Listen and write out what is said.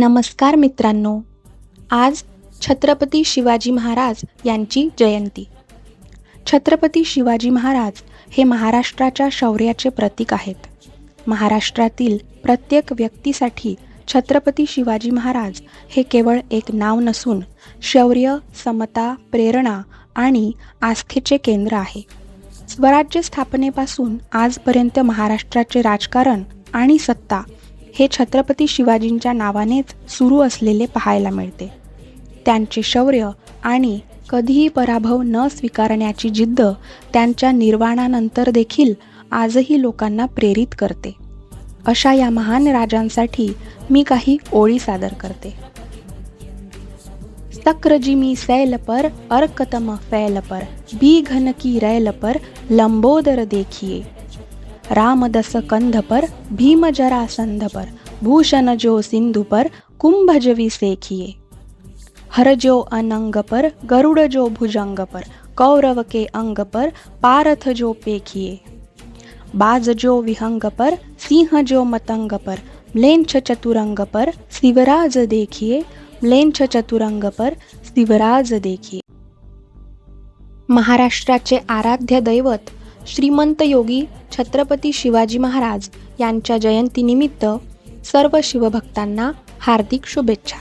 नमस्कार मित्रांनो. आज छत्रपती शिवाजी महाराज यांची जयंती. छत्रपती शिवाजी महाराज हे महाराष्ट्राच्या शौर्याचे प्रतीक आहेत. महाराष्ट्रातील प्रत्येक व्यक्तीसाठी छत्रपती शिवाजी महाराज हे केवळ एक नाव नसून शौर्य समता प्रेरणा आणि आस्थेचे केंद्र आहे. स्वराज्य स्थापनेपासून आजपर्यंत महाराष्ट्राचे राजकारण आणि सत्ता हे छत्रपती शिवाजींच्या नावानेच सुरू असलेले पाहायला मिळते. त्यांचे शौर्य आणि कधीही पराभव न स्वीकारण्याची जिद्द त्यांच्या निर्वाणानंतर देखील आजही लोकांना प्रेरित करते. अशा या महान राजांसाठी मी काही ओळी सादर करते. सक्रजिमी सैल पर अर्कतम फैल पर बी घन की रैल पर लंबोदर देखिए। रामदस कंध पर भीम जरा संध पर भूषण जो सिंधु पर कुंभजवी सेखिए हर जो अनंग पर गरुड़ जो भुजंग पर कौरव के अंग पर पारथ जो पेखिए बाज जो विहंग पर सिंह जो मतंग पर म्लेंछ चतुरंग पर शिवराज देखिए म्लेंछ चतुरंग पर शिवराज देखिए महाराष्ट्राचे आराध्य दैवत श्रीमंत योगी छत्रपती शिवाजी महाराज यांच्या जयंतीनिमित्त सर्व शिवभक्तांना हार्दिक शुभेच्छा.